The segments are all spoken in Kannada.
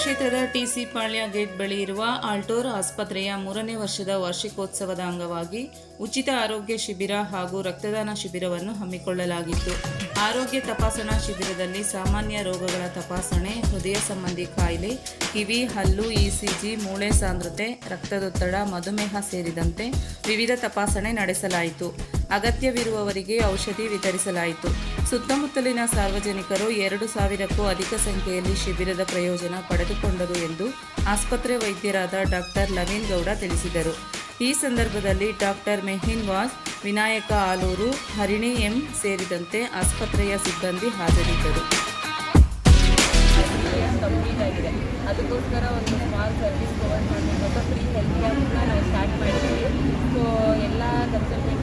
ಕ್ಷೇತ್ರದ ಟಿಸಿ ಪಾಳ್ಯ ಗೇಟ್ ಬಳಿ ಇರುವ ಆಲ್ಟೋರ್ ಆಸ್ಪತ್ರೆಯ ಮೂರನೇ ವರ್ಷದ ವಾರ್ಷಿಕೋತ್ಸವದ ಅಂಗವಾಗಿ ಉಚಿತ ಆರೋಗ್ಯ ಶಿಬಿರ ಹಾಗೂ ರಕ್ತದಾನ ಶಿಬಿರವನ್ನು ಹಮ್ಮಿಕೊಳ್ಳಲಾಗಿತ್ತು. ಆರೋಗ್ಯ ತಪಾಸಣಾ ಶಿಬಿರದಲ್ಲಿ ಸಾಮಾನ್ಯ ರೋಗಗಳ ತಪಾಸಣೆ, ಹೃದಯ ಸಂಬಂಧಿ ಕಾಯಿಲೆ, ಕಿವಿ, ಹಲ್ಲು, ಇಸಿಜಿ, ಮೂಳೆ ಸಾಂದ್ರತೆ, ರಕ್ತದೊತ್ತಡ, ಮಧುಮೇಹ ಸೇರಿದಂತೆ ವಿವಿಧ ತಪಾಸಣೆ ನಡೆಸಲಾಯಿತು. ಅಗತ್ಯವಿರುವವರಿಗೆ ಔಷಧಿ ವಿತರಿಸಲಾಯಿತು. ಸುತ್ತಮುತ್ತಲಿನ ಸಾರ್ವಜನಿಕರು ಎರಡು ಸಾವಿರಕ್ಕೂ ಅಧಿಕ ಸಂಖ್ಯೆಯಲ್ಲಿ ಶಿಬಿರದ ಪ್ರಯೋಜನ ಪಡೆದುಕೊಂಡರು ಎಂದು ಆಸ್ಪತ್ರೆ ವೈದ್ಯರಾದ ಡಾಕ್ಟರ್ ಲವೀನ್ ಗೌಡ ತಿಳಿಸಿದರು. ಈ ಸಂದರ್ಭದಲ್ಲಿ ಡಾಕ್ಟರ್ ಮೆಹಿನ್ ವಾಸ್ ವಿನಾಯಕ ಆಲೂರು, ಹರಿಣಿ ಎಂ ಸೇರಿದಂತೆ ಆಸ್ಪತ್ರೆಯ ಸಿಬ್ಬಂದಿ ಹಾಜರಿದ್ದರು. ಅದಕ್ಕೋಸ್ಕರ ಒಂದು ಸ್ಮಾಲ್ ಸರ್ವಿಸ್ ಪ್ರೊವೈಡ್ ಮಾಡಬೇಕು. ಫ್ರೀ ಹೆಲ್ತ್ ಕ್ಯಾಂಪ್ನ ನಾವು ಸ್ಟಾರ್ಟ್ ಮಾಡಿದ್ದೀವಿ. ಸೊ ಎಲ್ಲ ಕನ್ಸಲ್ಟೇಷನ್ಸು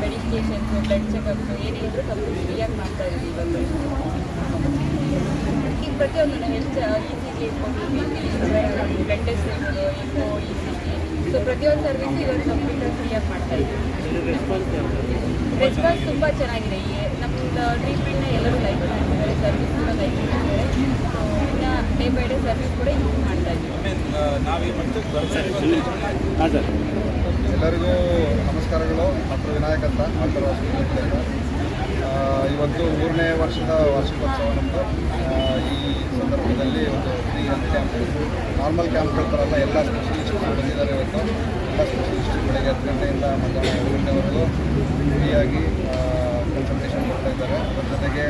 ಮೆಡಿಕೇಷನ್ಸು ಬ್ಲಡ್ ಚೆಕಪ್ಸು ಏನೇ ಇದ್ರೂ ಕಂಪ್ಲೀಟ್ ಫ್ರೀಯಾಗಿ ಮಾಡ್ತಾ ಇದ್ದೀವಿ ಇವಾಗ. ಈಗ ಪ್ರತಿಯೊಂದು ನಾವು ಎಷ್ಟು ಇ ಸಿ ಜಿ ಇರ್ಬೋದು blood test echo E C G so ಪ್ರತಿಯೊಂದು ಸರ್ವಿಸ್ ಇವಾಗ ಕಂಪ್ಯೂಟರ್ ಫ್ರೀಯಾಗಿ ಮಾಡ್ತಾ ಇದ್ದೀವಿ. ರೆಸ್ಪಾನ್ಸ್ ತುಂಬ ಚೆನ್ನಾಗಿದೆ. ಈ ನಮ್ಮದು ಟ್ರೀಟ್ಮೆಂಟ್ನ ಎಲ್ಲರೂ ಲೈಕ್ ಮಾಡ್ತಿದ್ದಾರೆ ಸರ್ವಿಸ್ ಕೂಡ ಲೈಕ್ ಮಾಡ್ತಿದ್ದಾರೆ ಸೊ ಇನ್ನು ಡೇ ಬೈ ಡೇ ಸರ್ವಿಸ್ ಕೂಡ ಯೂಸ್ ಮಾಡ್ತಾ ಇದ್ದೀವಿ. ನಾವು ಎಲ್ಲರಿಗೂ ನಮಸ್ಕಾರಗಳು. ಡಾಕ್ಟರ್ ವಿನಾಯಕ್ ಅಂತ ಆಲ್ಟರ್ ಇವತ್ತು ಮೂರನೇ ವರ್ಷದ ವಾರ್ಷಿಕೋತ್ಸವ ನಮ್ಮದು ಈ ಸಂದರ್ಭದಲ್ಲಿ ಒಂದು free health camp normal camp ಥರ ಎಲ್ಲ ಸ್ಪೆಷಲಿಸ್ಟ್ಗಳು ಬಂದಿದ್ದಾರೆ ಇವತ್ತು. ಎಲ್ಲ ಸ್ಪೆಷಲಿಸ್ಟ್ಗಳು ಬೆಳಗ್ಗೆ ಹತ್ತು ಗಂಟೆಯಿಂದ ಮಧ್ಯಾಹ್ನ ಎರಡು ಗಂಟೆವರೆಗೂ ಫ್ರೀಯಾಗಿ ಕನ್ಸಲ್ಟೇಷನ್ ಕೊಡ್ತಾ ಇದ್ದಾರೆ. ಅದರ ಜೊತೆಗೆ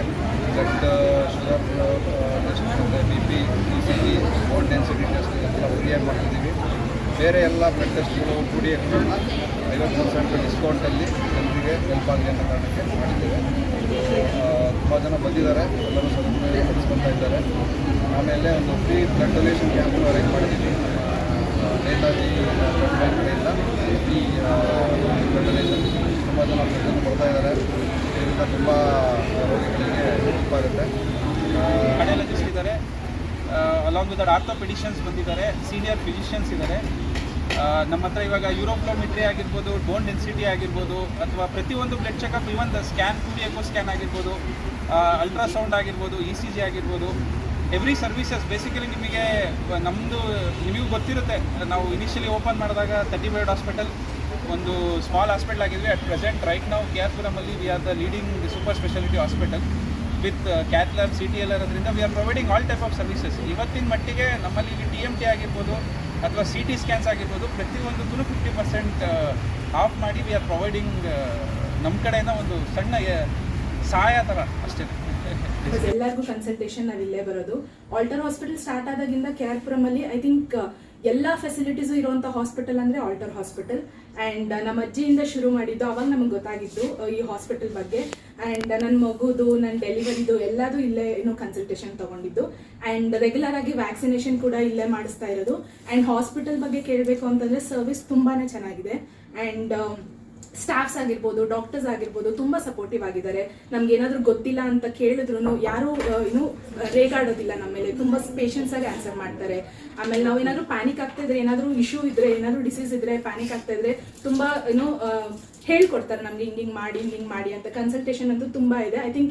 ಬ್ಲಡ್ ಶುಗರ್ ಟೆಸ್ಟ್ ಮತ್ತು B P C G bone density test ಎಲ್ಲ ಫ್ರೀಯಾಗಿ ಮಾಡ್ತಿದ್ದೀವಿ. ಬೇರೆ ಎಲ್ಲ ಬ್ಲಡ್ ಟೆಸ್ಟ್ಗಳು ಕೂಡಿ ಡಿ ಎಕ್ಸ್ಗಳನ್ನ ಐವತ್ತು ಪರ್ಸೆಂಟ್ ಡಿಸ್ಕೌಂಟಲ್ಲಿ ಜನರಿಗೆ ಹೆಲ್ಪ್ ಆಗಲಿ ಅನ್ನೋ ಕಾರಣಕ್ಕೆ ಮಾಡಿದ್ದೇವೆ. ತುಂಬ ಜನ ಬಂದಿದ್ದಾರೆ, ಎಲ್ಲರೂ ಸದುಪಯೋಗ ಪಡಿಸ್ಕೊತಾ ಇದ್ದಾರೆ. ಆಮೇಲೆ ಒಂದು ಫ್ರೀ ಬ್ಲಡ್ ಡೊನೇಷನ್ ಕ್ಯಾಂಪ್ನ ಅರೇಂಜ್ ಮಾಡಿದ್ದೀವಿ. ನೇತಾಜಿ ಬ್ಲಡ್ ಬ್ಯಾಂಕ್ ಕಡೆಯಿಂದ ಫ್ರೀ ಬ್ಲಡ್ ಡೊನೇಷನ್ ತುಂಬ ಜನ ಬ್ಲಡ್ಡನ್ನು ಕೊಡ್ತಾ ಇದ್ದಾರೆ. ಇದರಿಂದ ತುಂಬ ರೋಗಿಗಳಿಗೆ ಹೆಲ್ಪ್ ಆಗುತ್ತೆ. ಅಲಾಂಗ್ ವಿತ್ ಆರ್ಥೋಪೆಡಿಷನ್ಸ್ ಬಂದಿದ್ದಾರೆ ಸೀನಿಯರ್ ಫಿಸಿಷಿಯನ್ಸ್ ಇದ್ದಾರೆ. ನಮ್ಮ ಹತ್ರ ಇವಾಗ ಯೂರೋಫ್ಲೋಮಿಟ್ರಿ ಆಗಿರ್ಬೋದು ಬೋನ್ ಡೆನ್ಸಿಟಿ ಆಗಿರ್ಬೋದು, ಅಥವಾ ಪ್ರತಿಯೊಂದು blood checkup even scan to echo scan ಆಗಿರ್ಬೋದು ಅಲ್ಟ್ರಾಸೌಂಡ್ ಆಗಿರ್ಬೋದು ಇ ಸಿ ಜಿ ಆಗಿರ್ಬೋದು ಎವ್ರಿ ಸರ್ವಿಸಸ್ ಬೇಸಿಕಲಿ ನಿಮಗೆ ನಮ್ಮದು ನಿಮಗೂ ಗೊತ್ತಿರುತ್ತೆ. ನಾವು ಇನಿಷಿಯಲಿ ಓಪನ್ ಮಾಡಿದಾಗ ತರ್ಟಿ ಬೆಡ್ ಹಾಸ್ಪಿಟಲ್ ಒಂದು ಸ್ಮಾಲ್ ಹಾಸ್ಪಿಟಲ್ ಆಗಿದ್ವಿ ಅಟ್ ಪ್ರೆಸೆಂಟ್ ರೈಟ್ ನಾವು K R ಪುರಮಲ್ಲಿ we are the leading super speciality hospital with cath lab C T L ಅದರಿಂದ we are providing all type of services ಇವತ್ತಿನ ಮಟ್ಟಿಗೆ ನಮ್ಮಲ್ಲಿ ಟಿ ಎಂ ಟಿ ಆಗಿರ್ಬೋದು ಅಥವಾ ಸಿ ಟಿ ಸ್ಕ್ಯಾನ್ಸ್ ಆಗಿರ್ಬೋದು ಪ್ರತಿಯೊಂದಕ್ಕೂ ಫಿಫ್ಟಿ ಪರ್ಸೆಂಟ್ ಆಫ್ ಮಾಡಿ ವಿ ಆರ್ ಪ್ರೊವೈಡಿಂಗ್ ನಮ್ಮ ಕಡೆಯಿಂದ ಒಂದು ಸಣ್ಣ ಸಹಾಯ ಥರ ಅಷ್ಟೇ. ಎಲ್ಲರಿಗೂ ಕನ್ಸಲ್ಟೇಷನ್ ನಾವು ಇಲ್ಲೇ ಬರೋದು. ಆಲ್ಟರ್ ಹಾಸ್ಪಿಟಲ್ ಸ್ಟಾರ್ಟ್ ಆದಾಗಿಂದ ಪುರಮಲ್ಲಿ ಐ ಥಿಂಕ್ ಎಲ್ಲ ಫೆಸಿಲಿಟೀಸು ಇರುವಂಥ ಹಾಸ್ಪಿಟಲ್ ಅಂದರೆ ಆಲ್ಟರ್ ಹಾಸ್ಪಿಟಲ್ ಆ್ಯಂಡ್ ನಮ್ಮ ಅಜ್ಜಿಯಿಂದ ಶುರು ಮಾಡಿದ್ದು ಅವಾಗ ನಮಗೆ ಗೊತ್ತಾಗಿದ್ದು ಈ ಹಾಸ್ಪಿಟಲ್ ಬಗ್ಗೆ. ಆ್ಯಂಡ್ ನನ್ನ ಮಗುದು ನನ್ನ ಡೆಲಿವರಿದು ಎಲ್ಲದೂ ಇಲ್ಲೇ ಏನು ಕನ್ಸಲ್ಟೇಷನ್ ತಗೊಂಡಿದ್ದು. ಆ್ಯಂಡ್ ರೆಗ್ಯುಲರ್ ಆಗಿ ವ್ಯಾಕ್ಸಿನೇಷನ್ ಕೂಡ ಇಲ್ಲೇ ಮಾಡಿಸ್ತಾ ಇರೋದು. ಆ್ಯಂಡ್ ಹಾಸ್ಪಿಟಲ್ ಬಗ್ಗೆ ಕೇಳಬೇಕು ಅಂತಂದರೆ ಸರ್ವಿಸ್ ತುಂಬಾ ಚೆನ್ನಾಗಿದೆ. ಆ್ಯಂಡ್ ಸ್ಟಾಫ್ಸ್ ಆಗಿರ್ಬೋದು ಡಾಕ್ಟರ್ಸ್ ಆಗಿರ್ಬೋದು ತುಂಬಾ ಸಪೋರ್ಟಿವ್ ಆಗಿದ್ದಾರೆ. ನಮ್ಗೆ ಏನಾದ್ರು ಗೊತ್ತಿಲ್ಲ ಅಂತ ಕೇಳಿದ್ರು ಯಾರು ಏನು ರೇಗಾಡೋದಿಲ್ಲ ನಮ್ಮ ಮೇಲೆ. ತುಂಬಾ ಪೇಷನ್ಸ್ ಆಗಿ ಆನ್ಸರ್ ಮಾಡ್ತಾರೆ. ಆಮೇಲೆ ನಾವು ಏನಾದ್ರು ಪ್ಯಾನಿಕ್ ಆಗ್ತಾ ಇದ್ರೆ, ಏನಾದ್ರು ಇಶ್ಯೂ ಇದ್ರೆ, ಏನಾದ್ರು ಡಿಸೀಸ್ ಇದ್ರೆ ಪ್ಯಾನಿಕ್ ಆಗ್ತಾ ಇದ್ರೆ ತುಂಬಾ, ಏನು ಹೇಳ್ಕೊಡ್ತಾರೆ ನಮ್ಗೆ ಹಿಂಗಿಂಗ್ ಹಿಂಗ್ ಮಾಡಿ, ಹಿಂಗ್ ಹಿಂಗ್ ಮಾಡಿ ಅಂತ. ಕನ್ಸಲ್ಟೇಷನ್ ಅಂತೂ ತುಂಬಾ ಇದೆ. I think